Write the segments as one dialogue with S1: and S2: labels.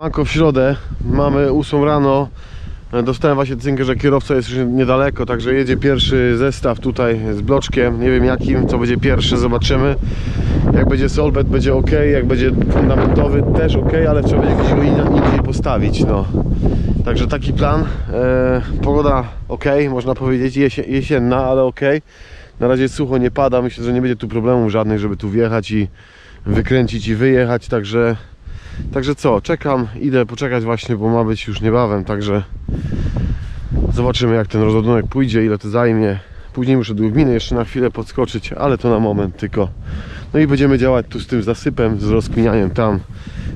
S1: Manko w środę, mamy 8 rano. Dostałem właśnie cynkę, że kierowca jest już niedaleko, także jedzie pierwszy zestaw tutaj z bloczkiem. Nie wiem jakim, co będzie pierwszy, zobaczymy. Jak będzie solbet, będzie ok, jak będzie fundamentowy, też ok, ale trzeba będzie gdzieś go indziej postawić. No. Także taki plan. E, pogoda ok, można powiedzieć, jesie, jesienna, ale ok. Na razie sucho, nie pada. Myślę, że nie będzie tu problemów żadnych, żeby tu wjechać i wykręcić i wyjechać, także Także co, czekam, idę poczekać właśnie, bo ma być już niebawem, także zobaczymy jak ten rozładunek pójdzie, ile to zajmie. Później muszę do gminy jeszcze na chwilę podskoczyć, ale to na moment tylko. No i będziemy działać tu z tym zasypem, z rozkminianiem tam,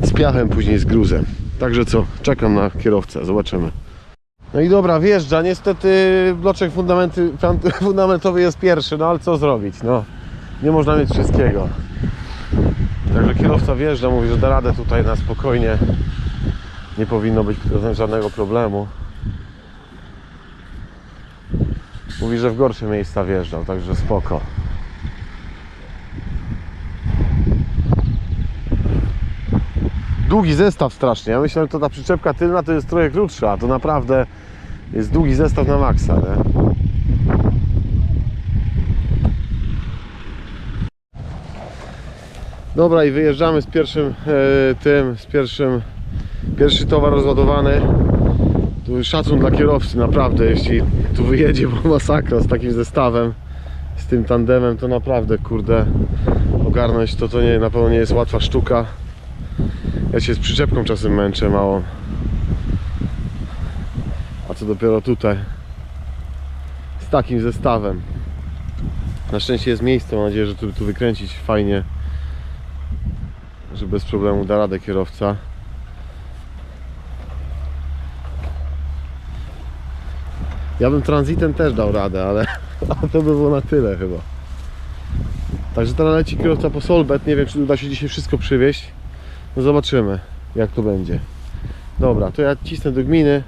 S1: z piachem, później z gruzem. Także co, czekam na kierowcę, zobaczymy. No i dobra, wjeżdża, niestety bloczek fundamenty, fundamentowy jest pierwszy, no ale co zrobić, no. Nie można mieć wszystkiego. Także kierowca wjeżdża, mówi, że da radę tutaj na spokojnie. Nie powinno być żadnego problemu. Mówi, że w gorsze miejsca wjeżdżał, także spoko. Długi zestaw strasznie. Ja myślałem, że to ta przyczepka tylna to jest trochę krótsza, a to naprawdę jest długi zestaw na maksa, nie? Dobra i wyjeżdżamy z pierwszym e, tym, z pierwszym pierwszy towar rozładowany. Tu szacun dla kierowcy naprawdę, jeśli tu wyjedzie, bo masakra z takim zestawem, z tym tandemem, to naprawdę kurde ogarnąć to to nie, na pewno nie jest łatwa sztuka. Ja się z przyczepką czasem męczę mało. A co dopiero tutaj z takim zestawem. Na szczęście jest miejsce, mam nadzieję, że tu, tu wykręcić fajnie że bez problemu da radę kierowca. Ja bym transitem też dał radę, ale, to by było na tyle chyba. Także teraz leci kierowca po Solbet. Nie wiem, czy uda się dzisiaj wszystko przywieźć. No zobaczymy, jak to będzie. Dobra, to ja cisnę do gminy.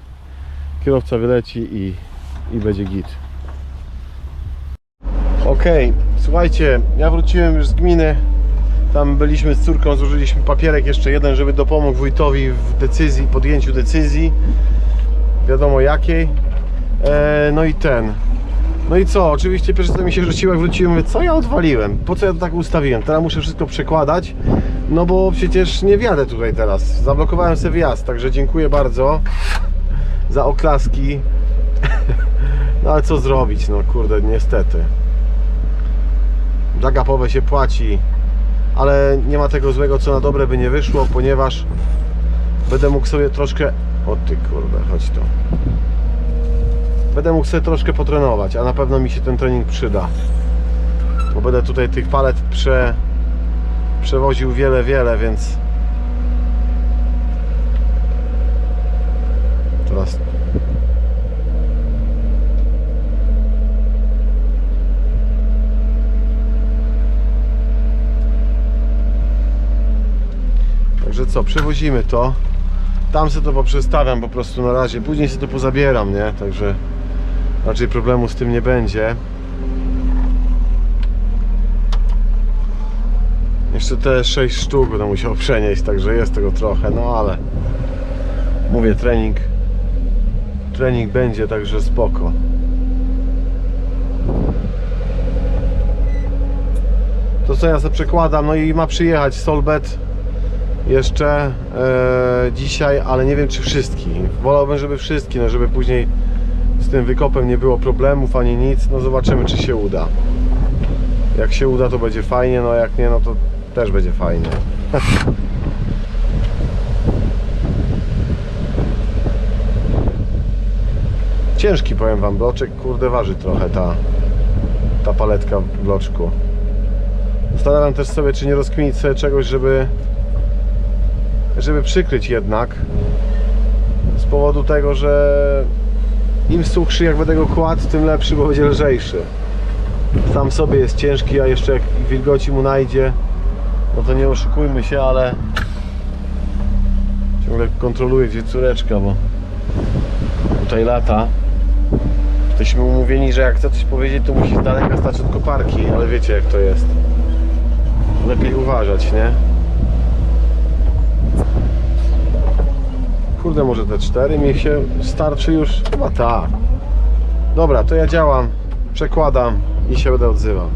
S1: Kierowca wyleci i, i będzie git. Okej, słuchajcie, ja wróciłem już z gminy. Tam byliśmy z córką, złożyliśmy papierek jeszcze jeden, żeby dopomógł wójtowi w decyzji, podjęciu decyzji. Wiadomo jakiej. E, no i ten. No i co? Oczywiście pierwsze co mi się rzuciło, jak wróciłem, mówię, co ja odwaliłem? Po co ja to tak ustawiłem? Teraz muszę wszystko przekładać, no bo przecież nie wjadę tutaj teraz. Zablokowałem sobie wjazd, także dziękuję bardzo za oklaski. No ale co zrobić? No kurde, niestety. Za gapowe się płaci ale nie ma tego złego, co na dobre by nie wyszło, ponieważ będę mógł sobie troszkę... O ty kurde, chodź tu. Będę mógł sobie troszkę potrenować, a na pewno mi się ten trening przyda. Bo będę tutaj tych palet prze... przewoził wiele, wiele, więc... Teraz co, przewozimy to. Tam sobie to poprzestawiam po prostu na razie. Później sobie to pozabieram, nie? Także raczej problemu z tym nie będzie. Jeszcze te 6 sztuk będę musiał przenieść, także jest tego trochę, no ale mówię, trening trening będzie, także spoko. To co ja sobie przekładam, no i ma przyjechać Solbet jeszcze e, dzisiaj, ale nie wiem czy wszystki. Wolałbym, żeby wszystkie, no żeby później z tym wykopem nie było problemów ani nic. No zobaczymy, czy się uda. Jak się uda, to będzie fajnie, no jak nie, no to też będzie fajnie. Ciężki powiem wam bloczek, kurde waży trochę ta ta paletka w bloczku. Zastanawiam też sobie, czy nie rozkminić sobie czegoś, żeby żeby przykryć jednak z powodu tego, że im suchszy jak będę go kładł, tym lepszy, bo będzie lżejszy. Sam sobie jest ciężki, a jeszcze jak wilgoci mu najdzie no to nie oszukujmy się, ale ciągle kontroluję gdzie córeczka, bo tutaj lata. Jesteśmy umówieni, że jak chce coś powiedzieć, to musi z daleka stać od koparki, ale wiecie jak to jest. Lepiej uważać, nie? Kurde, może te cztery mi się starczy już? Chyba tak. Dobra, to ja działam, przekładam i się będę odzywał.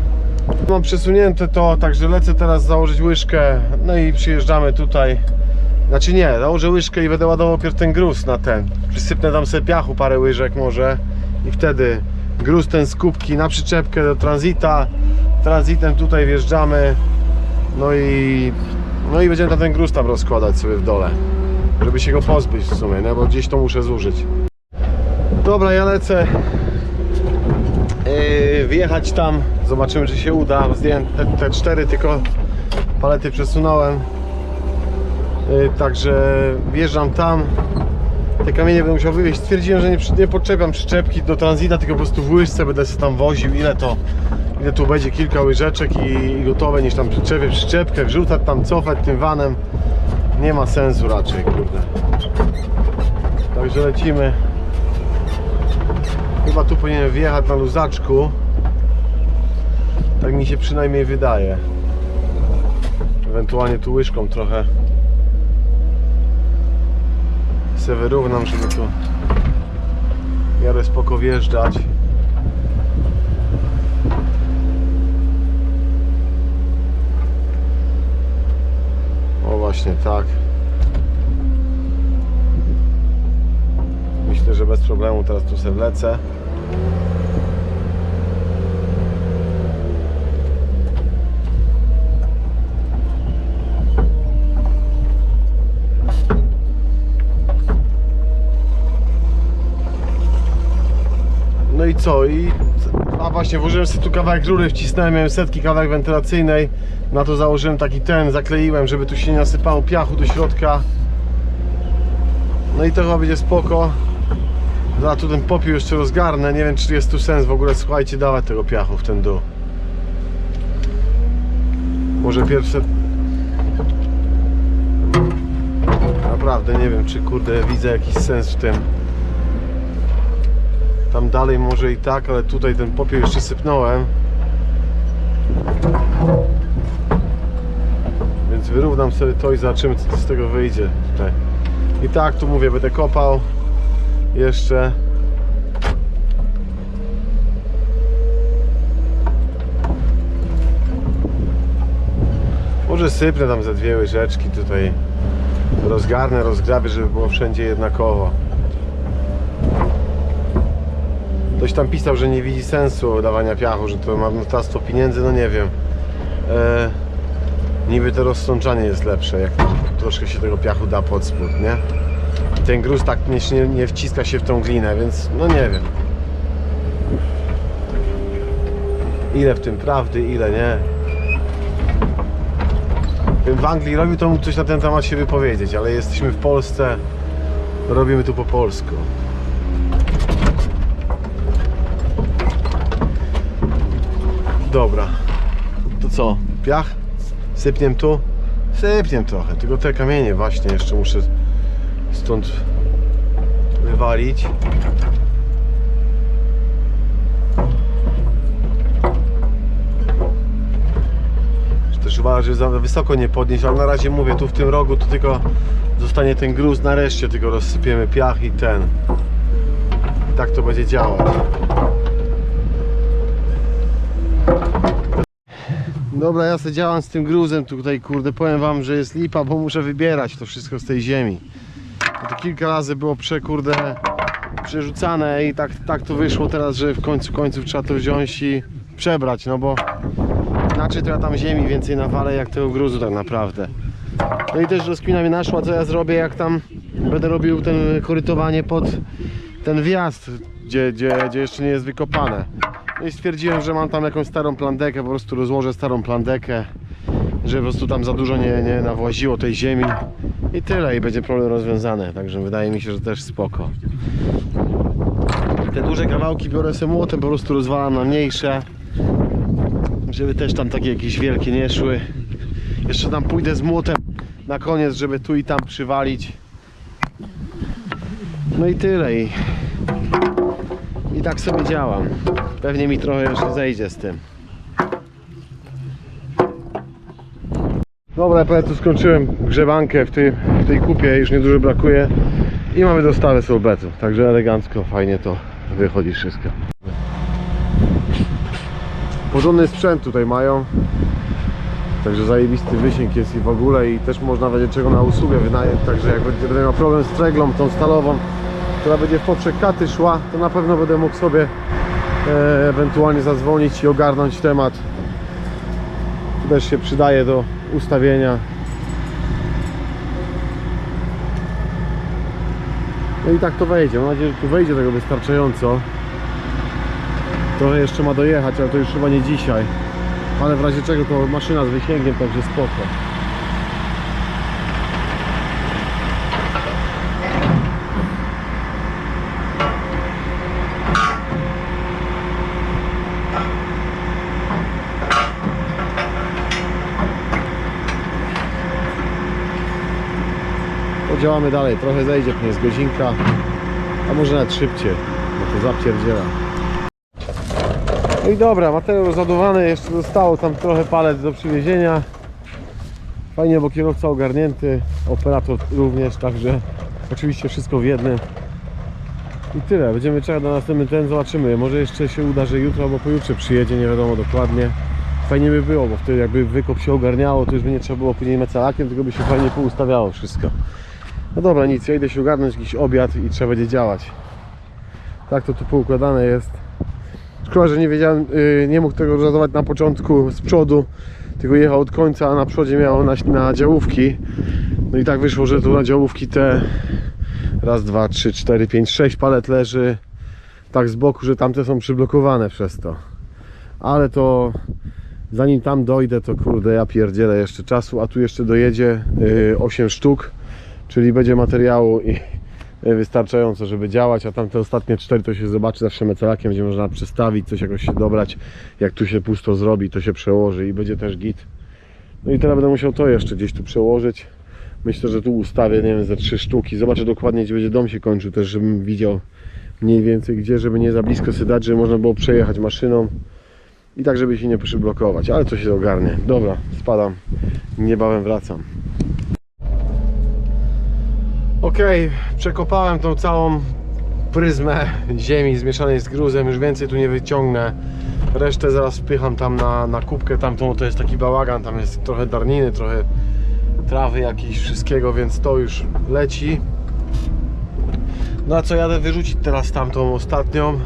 S1: Mam przesunięte to, także lecę teraz założyć łyżkę, no i przyjeżdżamy tutaj. Znaczy nie, założę łyżkę i będę ładował pierw ten gruz na ten. Przysypnę tam sobie piachu parę łyżek może i wtedy gruz ten z kubki na przyczepkę do tranzyta. Tranzytem tutaj wjeżdżamy. No i, no i będziemy ten gruz tam rozkładać sobie w dole. Żeby się go pozbyć w sumie, no bo gdzieś to muszę zużyć. Dobra, ja lecę yy, wjechać tam. Zobaczymy czy się uda. Zdjąłem te, te cztery tylko palety przesunąłem. Yy, także wjeżdżam tam. Te kamienie będę musiał wywieźć. Stwierdziłem, że nie, nie podczepiam przyczepki do tranzyta, tylko po prostu w łyżce będę sobie tam woził. Ile to, ile tu będzie kilka łyżeczek i, i gotowe niż tam przyczepię przyczepkę, wrzucać tam, cofać tym vanem. Nie ma sensu raczej, kurde. Także lecimy. Chyba tu powinienem wjechać na luzaczku. Tak mi się przynajmniej wydaje. Ewentualnie tu łyżką trochę se wyrównam, żeby tu w miarę spoko wjeżdżać. O właśnie tak. Myślę, że bez problemu teraz tu sobie wlecę. I co? I... A właśnie, włożyłem sobie tu kawałek rury, wcisnąłem, miałem setki kawałek wentylacyjnej. Na to założyłem taki ten, zakleiłem, żeby tu się nie nasypało piachu do środka. No i to chyba będzie spoko. Za tu ten popiół jeszcze rozgarnę. Nie wiem, czy jest tu sens w ogóle, słuchajcie, dawać tego piachu w ten dół. Może pierwsze... Naprawdę nie wiem, czy kurde widzę jakiś sens w tym. Tam dalej może i tak, ale tutaj ten popiół jeszcze sypnąłem. Więc wyrównam sobie to i zobaczymy co z tego wyjdzie. I tak tu mówię, będę kopał jeszcze. Może sypnę tam ze dwie łyżeczki tutaj. Rozgarnę, rozgrabię, żeby było wszędzie jednakowo. Ktoś tam pisał, że nie widzi sensu dawania piachu, że to marnotrawstwo pieniędzy, no nie wiem. E, niby to rozsączanie jest lepsze, jak troszkę się tego piachu da pod spód, nie? I ten gruz tak nie, nie, wciska się w tą glinę, więc no nie wiem. Ile w tym prawdy, ile nie. W Anglii robił, to mógł coś na ten temat się wypowiedzieć, ale jesteśmy w Polsce, robimy tu po polsku. Dobra. To co? Piach? Sypniem tu? Sypniem trochę, tylko te kamienie właśnie jeszcze muszę stąd wywalić. Też uważam, że za wysoko nie podnieść, ale na razie mówię, tu w tym rogu to tylko zostanie ten gruz, nareszcie tylko rozsypiemy piach i ten. I tak to będzie działać. Dobra, ja sobie działam z tym gruzem tutaj, kurde, powiem wam, że jest lipa, bo muszę wybierać to wszystko z tej ziemi. To kilka razy było prze, kurde, przerzucane i tak, tak to wyszło teraz, że w końcu końców trzeba to wziąć i przebrać, no bo inaczej to ja tam ziemi więcej nawalę jak tego gruzu tak naprawdę. No i też rozkmina mnie naszła, co ja zrobię, jak tam będę robił ten korytowanie pod ten wjazd, gdzie, gdzie, gdzie jeszcze nie jest wykopane. No i stwierdziłem, że mam tam jakąś starą plandekę, po prostu rozłożę starą plandekę, żeby po prostu tam za dużo nie, nie nawłaziło tej ziemi i tyle i będzie problem rozwiązany, także wydaje mi się, że też spoko. Te duże kawałki biorę sobie młotem, po prostu rozwalam na mniejsze, żeby też tam takie jakieś wielkie nie szły. Jeszcze tam pójdę z młotem na koniec, żeby tu i tam przywalić. No i tyle i, i tak sobie działam. Pewnie mi trochę jeszcze zejdzie z tym. Dobra, ja tu skończyłem grzebankę w tej, w tej kupie, już niedużo brakuje. I mamy dostawę sorbetu, także elegancko, fajnie to wychodzi wszystko. Porządny sprzęt tutaj mają. Także zajebisty wysięg jest i w ogóle i też można będzie czego na usługę wynająć, także jak będę miał problem z treglą, tą stalową, która będzie w poprzek katy szła, to na pewno będę mógł sobie e, ewentualnie zadzwonić i ogarnąć temat. Też się przydaje do ustawienia. No i tak to wejdzie, mam nadzieję, że tu wejdzie tego wystarczająco. Trochę jeszcze ma dojechać, ale to już chyba nie dzisiaj. Ale w razie czego to maszyna z wysięgiem, także spoko. Działamy dalej, trochę zejdzie, pewnie z godzinka, a może nawet szybciej, bo to zapierdziela. No i dobra, materiał rozładowany, jeszcze zostało tam trochę palet do przywiezienia. Fajnie, bo kierowca ogarnięty, operator również, także oczywiście wszystko w jednym. I tyle, będziemy czekać na następny ten, zobaczymy. Może jeszcze się uda, że jutro albo pojutrze przyjedzie, nie wiadomo dokładnie. Fajnie by było, bo wtedy jakby wykop się ogarniało, to już by nie trzeba było później mecalakiem, tylko by się fajnie poustawiało wszystko. No dobra, nic, ja idę się ogarnąć jakiś obiad i trzeba będzie działać. Tak to tu poukładane jest. Szkoda, że nie wiedziałem, yy, nie mógł tego rozładować na początku z przodu, tylko jechał od końca, a na przodzie miał na, na działówki. No i tak wyszło, że tu na działówki te raz, dwa, trzy, cztery, pięć, sześć palet leży tak z boku, że tamte są przyblokowane przez to. Ale to zanim tam dojdę, to kurde, ja pierdzielę jeszcze czasu, a tu jeszcze dojedzie yy, 8 sztuk, czyli będzie materiału i wystarczająco, żeby działać, a tamte ostatnie cztery to się zobaczy zawsze mecelakiem, gdzie można przestawić, coś jakoś się dobrać. Jak tu się pusto zrobi, to się przełoży i będzie też git. No i teraz będę musiał to jeszcze gdzieś tu przełożyć. Myślę, że tu ustawię, nie wiem, ze trzy sztuki. Zobaczę dokładnie, gdzie będzie dom się kończył, też żebym widział mniej więcej gdzie, żeby nie za blisko sobie dać, żeby można było przejechać maszyną i tak, żeby się nie przyblokować, ale to się ogarnie. Dobra, spadam, niebawem wracam. Okej, przekopałem tą całą pryzmę ziemi zmieszanej z gruzem, już więcej tu nie wyciągnę. Resztę zaraz wpycham tam na, na kubkę tamtą, to jest taki bałagan, tam jest trochę darniny, trochę trawy jakiejś, wszystkiego, więc to już leci. No a co, jadę wyrzucić teraz tamtą ostatnią.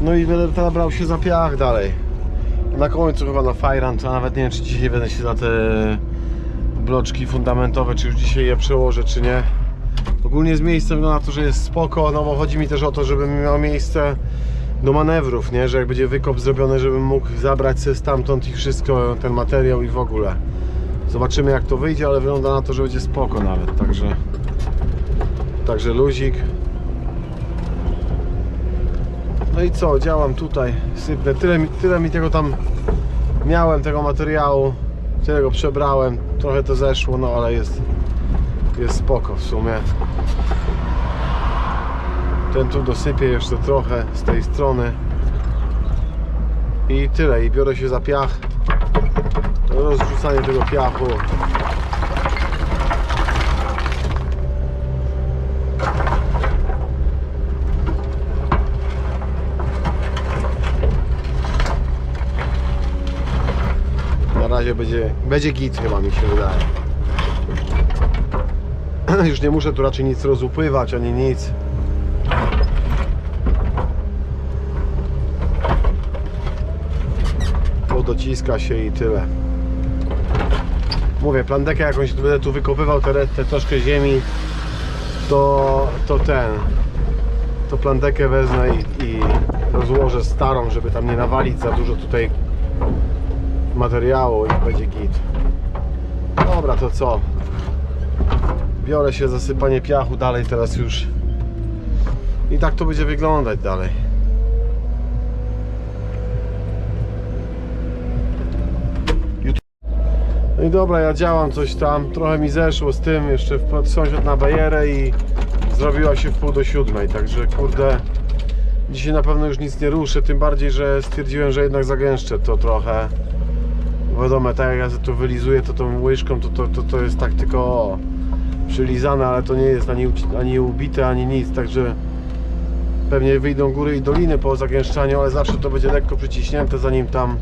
S1: No i będę teraz brał się za piach dalej. Na końcu chyba na Fajran, to nawet nie wiem czy dzisiaj będę się za te bloczki fundamentowe, czy już dzisiaj je przełożę, czy nie. Ogólnie z miejscem no, na to, że jest spoko, no bo chodzi mi też o to, żebym miał miejsce do manewrów, nie? Że jak będzie wykop zrobiony, żebym mógł zabrać sobie stamtąd i wszystko, ten materiał i w ogóle. Zobaczymy jak to wyjdzie, ale wygląda na to, że będzie spoko nawet, także także luzik. No i co, działam tutaj, sypnę, tyle, mi- tyle mi tego tam miałem, tego materiału, tyle go przebrałem, trochę to zeszło, no ale jest jest spoko w sumie. Ten tu dosypię jeszcze trochę z tej strony. I tyle. I biorę się za piach. Rozrzucanie tego piachu. Na razie będzie, będzie git chyba mi się wydaje. Już nie muszę tu raczej nic rozupływać, ani nic. Podociska się i tyle. Mówię, plandekę jakąś będę tu wykopywał, re- te troszkę ziemi, to, to ten, to plandekę wezmę i, i rozłożę starą, żeby tam nie nawalić za dużo tutaj materiału i będzie git. Dobra, to co? Biorę się za sypanie piachu dalej teraz już. I tak to będzie wyglądać dalej. No i dobra ja działam coś tam. Trochę mi zeszło z tym jeszcze wpadł sąsiad na bajerę i zrobiła się w pół do siódmej także kurde dzisiaj na pewno już nic nie ruszę tym bardziej, że stwierdziłem, że jednak zagęszczę to trochę. Wiadomo, tak jak ja to wylizuję to tą łyżką to, to, to, to jest tak tylko przylizane, ale to nie jest ani, ani ubite, ani nic, także pewnie wyjdą góry i doliny po zagęszczaniu, ale zawsze to będzie lekko przyciśnięte, zanim tam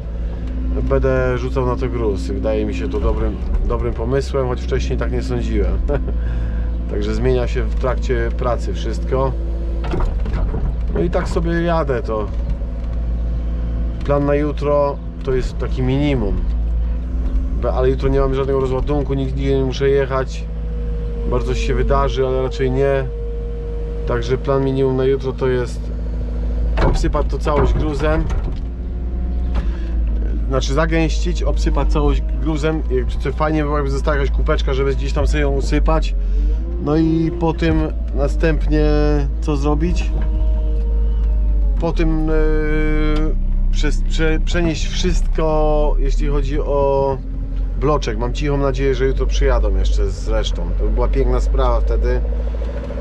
S1: będę rzucał na to gruz. Wydaje mi się to dobrym, dobrym pomysłem, choć wcześniej tak nie sądziłem. Także zmienia się w trakcie pracy wszystko. No i tak sobie jadę to. Plan na jutro to jest taki minimum. Ale jutro nie mam żadnego rozładunku, nigdzie nie muszę jechać. Bardzo się wydarzy, ale raczej nie. Także plan minimum na jutro to jest obsypać to całość gruzem. Znaczy zagęścić, obsypać całość gruzem. Fajnie było, jakby została jakaś kupeczka, żeby gdzieś tam sobie ją usypać. No i po tym następnie co zrobić? Po tym yy, przez, prze, przenieść wszystko, jeśli chodzi o bloczek. Mam cichą nadzieję, że jutro przyjadą jeszcze z resztą. To by była piękna sprawa wtedy.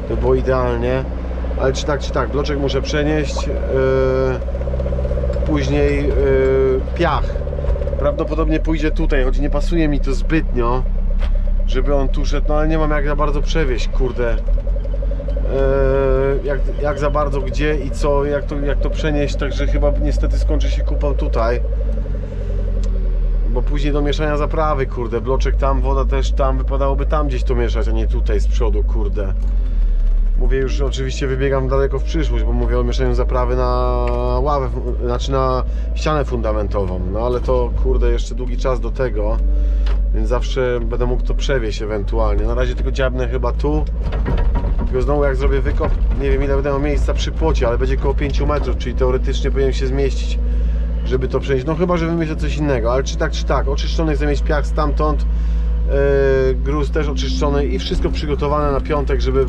S1: To by było idealnie. Ale czy tak, czy tak, bloczek muszę przenieść. Yy, później yy, piach. Prawdopodobnie pójdzie tutaj, choć nie pasuje mi to zbytnio, żeby on tu szedł, no ale nie mam jak za bardzo przewieźć, kurde. Yy, jak, jak za bardzo gdzie i co, jak to, jak to przenieść, także chyba niestety skończy się kupą tutaj. Bo później do mieszania zaprawy, kurde, bloczek tam, woda też tam, wypadałoby tam gdzieś to mieszać, a nie tutaj z przodu, kurde. Mówię już, oczywiście wybiegam daleko w przyszłość, bo mówię o mieszaniu zaprawy na ławę, znaczy na ścianę fundamentową. No ale to kurde jeszcze długi czas do tego, więc zawsze będę mógł to przewieźć ewentualnie. Na razie tylko dziabnę chyba tu. Tylko znowu jak zrobię wykop, nie wiem ile będę miał miejsca przy płocie, ale będzie około 5 metrów, czyli teoretycznie powinien się zmieścić, żeby to przenieść. No chyba, że wymyślę coś innego, ale czy tak, czy tak. Oczyszczony chcę mieć piach stamtąd, yy, gruz też oczyszczony i wszystko przygotowane na piątek, żeby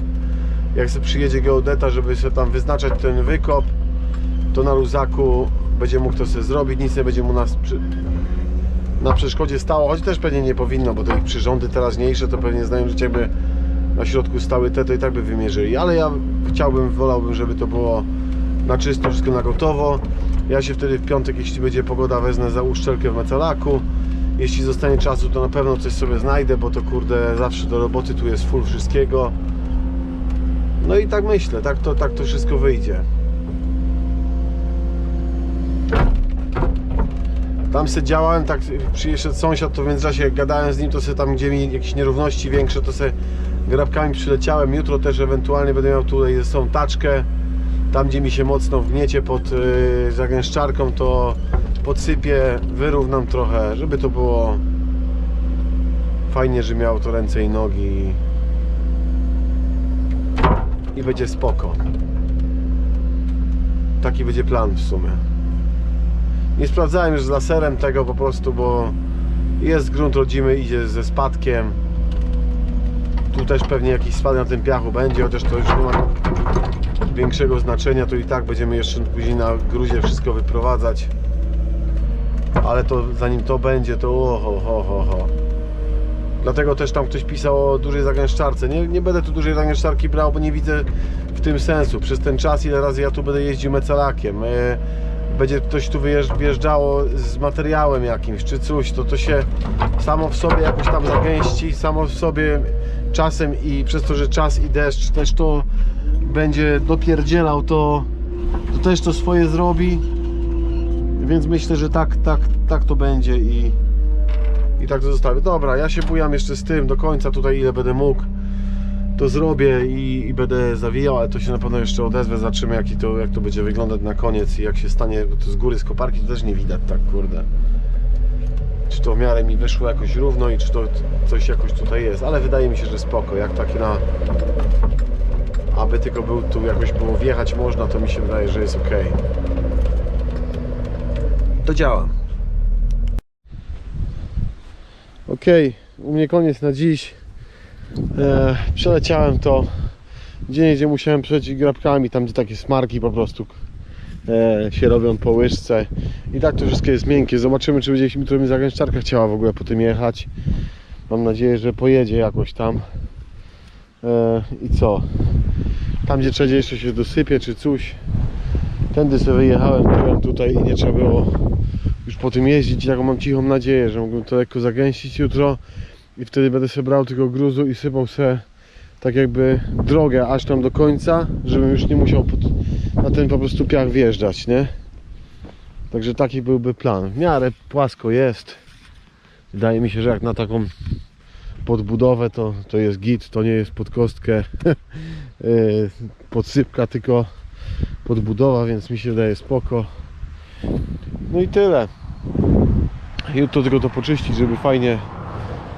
S1: jak sobie przyjedzie geodeta, żeby sobie tam wyznaczać ten wykop, to na luzaku będzie mógł to sobie zrobić, nic nie będzie mu nas przy, na przeszkodzie stało, choć też pewnie nie powinno, bo te ich przyrządy teraźniejsze to pewnie znają, że jakby na środku stały te, to i tak by wymierzyli, ale ja chciałbym, wolałbym, żeby to było na czysto, wszystko na gotowo. Ja się wtedy w piątek, jeśli będzie pogoda, wezmę za uszczelkę w Mecalaku. Jeśli zostanie czasu, to na pewno coś sobie znajdę, bo to kurde, zawsze do roboty tu jest full wszystkiego. No i tak myślę, tak to, tak to wszystko wyjdzie. Tam se działałem, tak przyjechał sąsiad, to w międzyczasie jak gadałem z nim, to se tam gdzie mi jakieś nierówności większe, to se grabkami przyleciałem. Jutro też ewentualnie będę miał tutaj ze sobą taczkę. Tam gdzie mi się mocno wgniecie pod yy, zagęszczarką, to podsypię, wyrównam trochę, żeby to było fajnie, że miało to ręce i nogi i będzie spoko. Taki będzie plan w sumie. Nie sprawdzałem już z laserem tego po prostu, bo jest grunt rodzimy, idzie ze spadkiem. Tu też pewnie jakiś spad na tym piachu będzie, chociaż to już nie ma większego znaczenia, to i tak będziemy jeszcze później na gruzie wszystko wyprowadzać. Ale to zanim to będzie, to oho, ho, ho, ho. Dlatego też tam ktoś pisał o dużej zagęszczarce. Nie, nie będę tu dużej zagęszczarki brał, bo nie widzę w tym sensu. Przez ten czas, ile razy ja tu będę jeździł mecalakiem, e, będzie ktoś tu wjeżdżało z materiałem jakimś czy coś, to to się samo w sobie jakoś tam zagęści, samo w sobie czasem i przez to, że czas i deszcz też to będzie dopierdzielał, to, to też to swoje zrobi. Więc myślę, że tak, tak, tak to będzie i, i tak to zostawię. Dobra, ja się bujam jeszcze z tym do końca, tutaj ile będę mógł, to zrobię i, i będę zawijał, ale to się na pewno jeszcze odezwę, zobaczymy jaki to, jak to będzie wyglądać na koniec i jak się stanie, to z góry, z koparki to też nie widać tak, kurde. Czy to w miarę mi wyszło jakoś równo i czy to coś jakoś tutaj jest, ale wydaje mi się, że spoko, jak taki na... Aby tylko był tu jakoś było wjechać można, to mi się wydaje, że jest ok. To działa. Ok, u mnie koniec na dziś. E, przeleciałem to. Gdzie gdzie musiałem przejść grabkami, tam gdzie takie smarki po prostu e, się robią po łyżce. I tak to wszystko jest miękkie. Zobaczymy, czy będzie mi mi zagęszczarka chciała w ogóle po tym jechać. Mam nadzieję, że pojedzie jakoś tam. E, I co? Tam gdzie trzeba jeszcze się dosypie czy coś. Tędy sobie wyjechałem, byłem tutaj i nie trzeba było już po tym jeździć. Taką mam cichą nadzieję, że mógłbym to lekko zagęścić jutro i wtedy będę sobie brał tego gruzu i sypał se tak jakby drogę aż tam do końca, żebym już nie musiał pod, na ten po prostu piach wjeżdżać, nie? Także taki byłby plan. W miarę płasko jest. Wydaje mi się, że jak na taką podbudowę to, to jest git, to nie jest pod kostkę yy, podsypka, tylko podbudowa, więc mi się wydaje spoko. No i tyle. Jutro tylko to poczyścić, żeby fajnie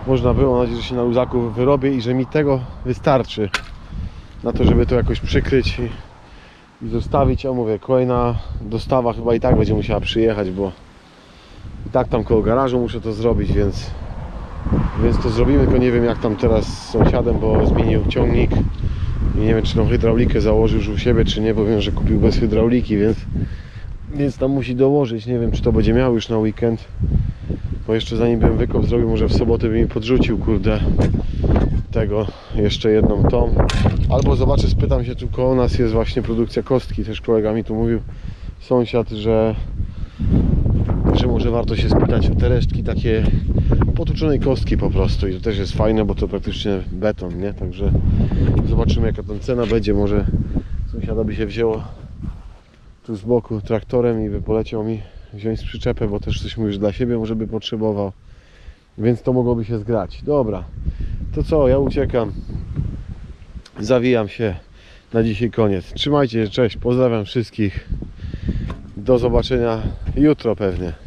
S1: można było. Mam nadzieję, że się na luzaku wyrobię i że mi tego wystarczy na to, żeby to jakoś przykryć i, i zostawić. A mówię, kolejna dostawa chyba i tak będzie musiała przyjechać, bo i tak tam koło garażu muszę to zrobić, więc więc to zrobimy, tylko nie wiem jak tam teraz z sąsiadem, bo zmienił ciągnik. I nie wiem czy tą hydraulikę założył już u siebie, czy nie, bo wiem, że kupił bez hydrauliki, więc więc tam musi dołożyć, nie wiem czy to będzie miał już na weekend. Bo jeszcze zanim bym wykop zrobił, może w sobotę by mi podrzucił, kurde tego, jeszcze jedną tą. Albo zobaczę, spytam się, tu koło nas jest właśnie produkcja kostki, też kolega mi tu mówił sąsiad, że że może warto się spytać o te resztki takie potłuczonej kostki po prostu. I to też jest fajne, bo to praktycznie beton, nie? Także zobaczymy jaka tam cena będzie, może sąsiada by się wzięło tu z boku traktorem i by poleciał mi wziąć z przyczepę, bo też coś już dla siebie może by potrzebował. Więc to mogłoby się zgrać. Dobra, to co, ja uciekam. Zawijam się na dzisiaj koniec. Trzymajcie się, cześć, pozdrawiam wszystkich. Do zobaczenia jutro pewnie